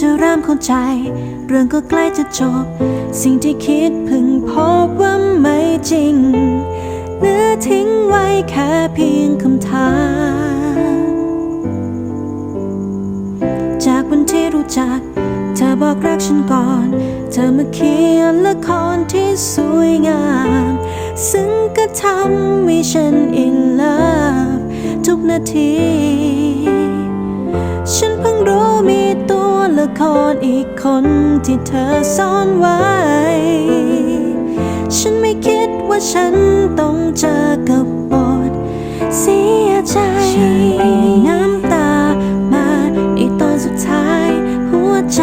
จะเริ่มเข้าใจ เรื่องก็ใกล้จะจบ สิ่งที่คิดพิ่งพบว่าไม่จริงเหลือทิ้งไว้แค่เพียงคำถาม จากวันที่รู้จัก เธอบอกรักฉันก่อน เธอมาเขียนละครที่สวยงาม ซึ่งก็ทำให้ฉัน in love ทุกนาที ละครอีกคนที่เธอซ่อนไว้ ฉันไม่คิดว่าฉันต้องเจอกับบทเสียใจฉันมีน้ำตามาในตอนสุดท้าย หัวใจ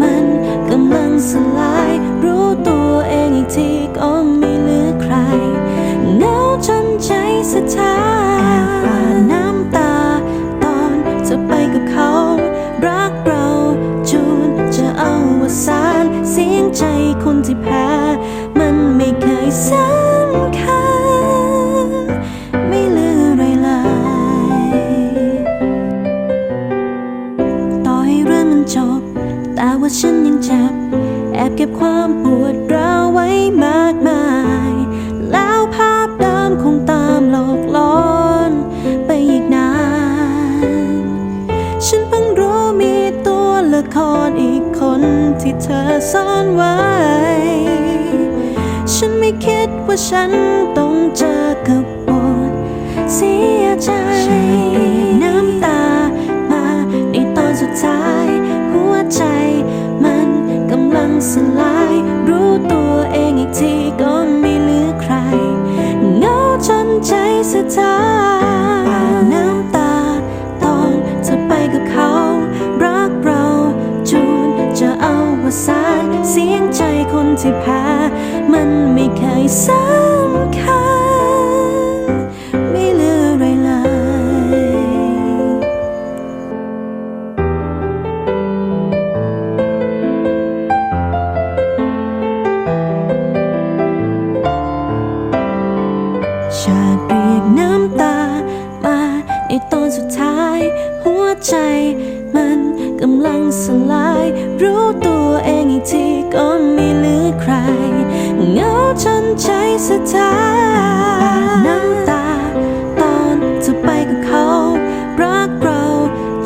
มันกำลังสลาย รู้ตัวเองอีกทีก็ ที่แพ้ มันไม่เคยสำคัญ ไม่เหลืออะไรเลยต่อให้เรื่องมันจบ แต่ว่าฉันยังเจ็บ แอบเก็บความปวดร้าวไว้มากมาย แล้วภาพเดิมคงตามหลอกลอนไปอีกนาน ฉันเพิ่งรู้มีตัวละครอีกคนที่เธอซ่อนไว้ ว่าฉันต้องเจอกับบทเสียใจน้ำตามาในตอนสุดท้าย หัวใจมันกำลังสลายรู้ตัว สานเสียงใจคนที่แพ้มันไม่เคยสำคัญไม่เหลืออะไรเลยชาติเรียกน้ำตามาในตอนสุดท้าย หัวใจมันกำลังสลายรู้ตัว ทีก็ไม่เหลือใครเหงาจนใจสะท้านน้ำตา ตอนจะไปกับเขา รักเรา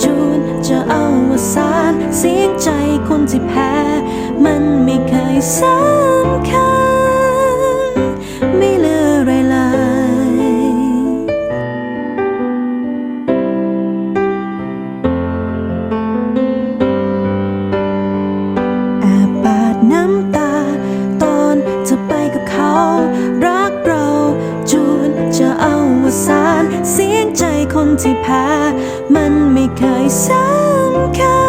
จูนจะเอาวสานเสียงใจคนที่แพ้ มันไม่เคยสำ เสียงใจคนที่แพ้ มันไม่เคยสำคัญ